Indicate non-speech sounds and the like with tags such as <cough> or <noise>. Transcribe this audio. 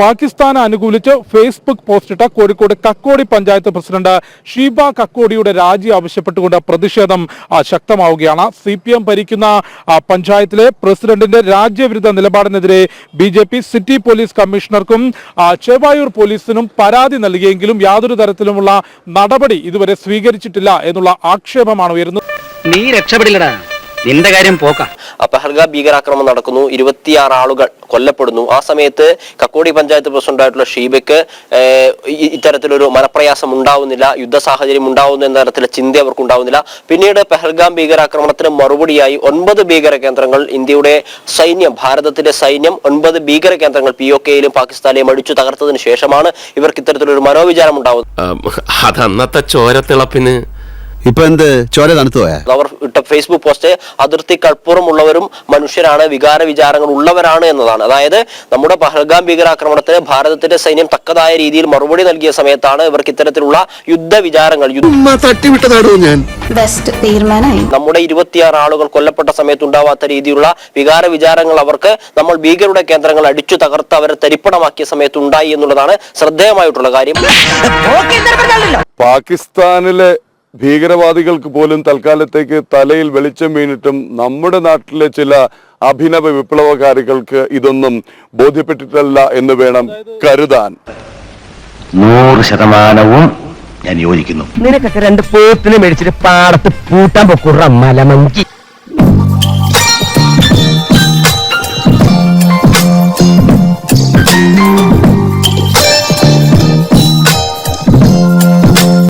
പാകിസ്ഥാനെ അനുകൂലിച്ച് ഫേസ്ബുക്ക് പോസ്റ്റിട്ട കോഴിക്കോട് കക്കോടി പഞ്ചായത്ത് പ്രസിഡന്റ് ഷീബ കക്കോടിയുടെ രാജി ആവശ്യപ്പെട്ടുകൊണ്ട് പ്രതിഷേധം ശക്തമാവുകയാണ്. സി പി എം ഭരിക്കുന്ന പഞ്ചായത്തിലെ പ്രസിഡന്റിന്റെ രാജ്യവിരുദ്ധ നിലപാടിനെതിരെ B J P city police കമ്മീഷണർക്കും Chevayur പോലീസിനും പരാതി നൽകിയെങ്കിലും യാതൊരു തരത്തിലുമുള്ള നടപടി ഇതുവരെ സ്വീകരിച്ചിട്ടില്ല എന്നുള്ള ആക്ഷേപമാണ് ഉയരുന്നത്. നീ രക്ഷപ്പെടില്ലടാ. നിന്റെ കാര്യം പോക്ക. അപഹർഗ ഭീകരാക്രമണം നടക്കുന്നു. ഇരുപത്തിയാറ് ആളുകൾ കൊല്ലപ്പെടുന്നു. ആ സമയത്ത് കക്കോടി പഞ്ചായത്ത് പ്രസിഡന്റായിട്ടുള്ള ഷീബയ്ക്ക് ഇത്തരത്തിലൊരു മനപ്രയാസം ഉണ്ടാവുന്നില്ല യുദ്ധ സാഹചര്യം ഉണ്ടാവുന്നു എന്ന തരത്തിലുള്ള ചിന്ത അവർക്ക് ഉണ്ടാവുന്നില്ല. പിന്നീട് പെഹൽഗാം ഭീകരാക്രമണത്തിന് മറുപടിയായി ഒൻപത് ഭീകര കേന്ദ്രങ്ങൾ ഇന്ത്യയുടെ സൈന്യം ഭാരതത്തിന്റെ സൈന്യം ഒൻപത് ഭീകര കേന്ദ്രങ്ങൾ പി ഒ കെയിലും പാകിസ്ഥാനിലെയും അടിച്ചു തകർത്തതിന് ശേഷമാണ് ഇവർക്ക് ഇത്തരത്തിലൊരു മനോവിചാരം ഉണ്ടാവുന്നത്. അതന്നത്തെ ചോരത്തിളപ്പിന്? ഇപ്പൊ എന്ത്? ചോര തണുത്തു? പോയാ അവർ ഇട്ട ഫേസ്ബുക്ക് പോസ്റ്റ് അതിർത്തിക്കപ്പുറമുള്ളവരും മനുഷ്യരാണ് വികാര വിചാരങ്ങൾ ഉള്ളവരാണ് എന്നതാണ്. അതായത് നമ്മുടെ പഹൽഗാം ഭീകരാക്രമണത്തിന് ഭാരതത്തിന്റെ സൈന്യം തക്കതായ രീതിയിൽ മറുപടി നൽകിയ സമയത്താണ് ഇവർക്ക് ഇത്തരത്തിലുള്ള യുദ്ധ വിചാരങ്ങൾ ഞാൻ? ബെസ്റ്റ് തീരുമാനമായി. നമ്മുടെ ഇരുപത്തിയാറ് ആളുകൾ കൊല്ലപ്പെട്ട സമയത്ത് ഉണ്ടാവാത്ത രീതിയിലുള്ള വികാര വിചാരങ്ങൾ അവർക്ക് നമ്മൾ ഭീകരരുടെ കേന്ദ്രങ്ങൾ അടിച്ചു തകർത്ത് അവരെ തരിപ്പണമാക്കിയ സമയത്ത് ഉണ്ടായി എന്നുള്ളതാണ് ശ്രദ്ധേയമായിട്ടുള്ള കാര്യം. <laughs> പാകിസ്ഥാനിലെ ഭീകരവാദികൾക്ക് പോലും തൽക്കാലത്തേക്ക് തലയിൽ വെളിച്ചം വീണിട്ടും നമ്മുടെ നാട്ടിലെ ചില അഭിനവ വിപ്ലവകാരികൾക്ക് ഇതൊന്നും ബോധ്യപ്പെട്ടിട്ടല്ല എന്ന് വേണം കരുതാൻ. നൂറ് ശതമാനവും ഞാൻ യോജിക്കുന്നു. നിനക്കൊക്കെ രണ്ട് പോത്തിനെ മേടിച്ചിട്ട് പാടത്ത് പൂട്ടാൻ പൊക്കുറ മലമങ്കി